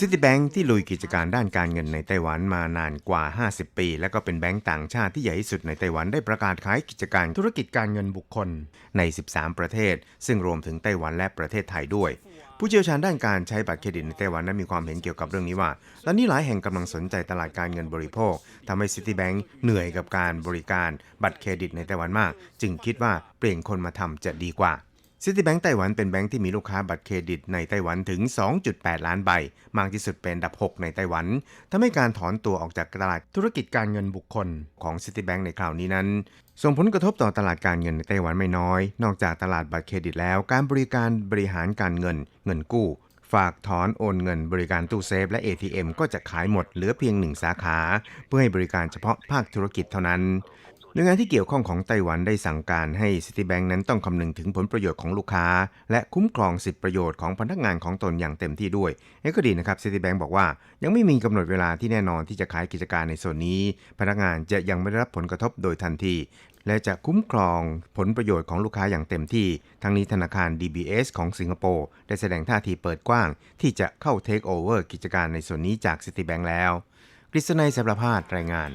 Citibank ที่ลุยกิจการด้านการเงินในไต้หวันมานานกว่า 50 ปี และก็เป็นแบงก์ต่างชาติที่ใหญ่ที่สุดในไต้หวันได้ประกาศขายกิจการธุรกิจการเงินบุคคลใน 13 ประเทศ ซึ่งรวมถึงไต้หวันและประเทศไทยด้วย ผู้เชี่ยวชาญด้านการใช้บัตรเครดิตในไต้หวันนั้นมีความเห็นเกี่ยวกับเรื่องนี้ว่าตอนนี้หลายแห่งกำลังสนใจตลาดการเงินบริโภคทำให้ Citibank เหนื่อยกับการบริการบัตรเครดิตในไต้หวันมาก จึงคิดว่าเปลี่ยนคนมาทำจะดีกว่า Citibank ไต้หวันเป็นแบงก์ที่มีลูกค้าบัตรเครดิตในไต้หวันถึง 2.8 ล้านใบ มากที่สุดเป็นอันดับ 6 ในไต้หวันทำให้การถอนตัวออกจากตลาดธุรกิจการเงินบุคคลของ Citibank ในคราวนี้นั้น ส่งผลกระทบต่อตลาดการเงินในไต้หวันไม่น้อย นอกจากตลาดบัตรเครดิตแล้ว การบริการบริหารการเงิน เงินกู้ ฝากถอนโอนเงินบริการตู้เซฟและ ATM ก็จะขายหมดเหลือเพียงหนึ่งสาขา เพื่อให้บริการเฉพาะภาคธุรกิจเท่านั้น น่วยงานที่เกี่ยวข้องของไต้หวันได้สั่งการให้ Citibank นั้นต้องคำนึงถึงผลประโยชน์ของลูกค้า และคุ้มครองสิทธิประโยชน์ของพนักงานของตนอย่างเต็มที่ด้วยเอ้ก็ดีนะครับ Citibank บอกว่ายังไม่มีกำหนดเวลาที่แน่นอนที่จะขายกิจการในโซนนี้ พนักงานจะยังไม่ได้รับผลกระทบโดยทันที และจะคุ้มครองผลประโยชน์ของลูกค้าอย่างเต็มที่ ทั้งนี้ธนาคาร DBS ของสิงคโปร์ได้แสดงท่าทีเปิดกว้าง ที่จะเข้าเทคโอเวอร์กิจการในส่วนนี้จาก Citibank แล้วกฤษณัยสารพาดรายงาน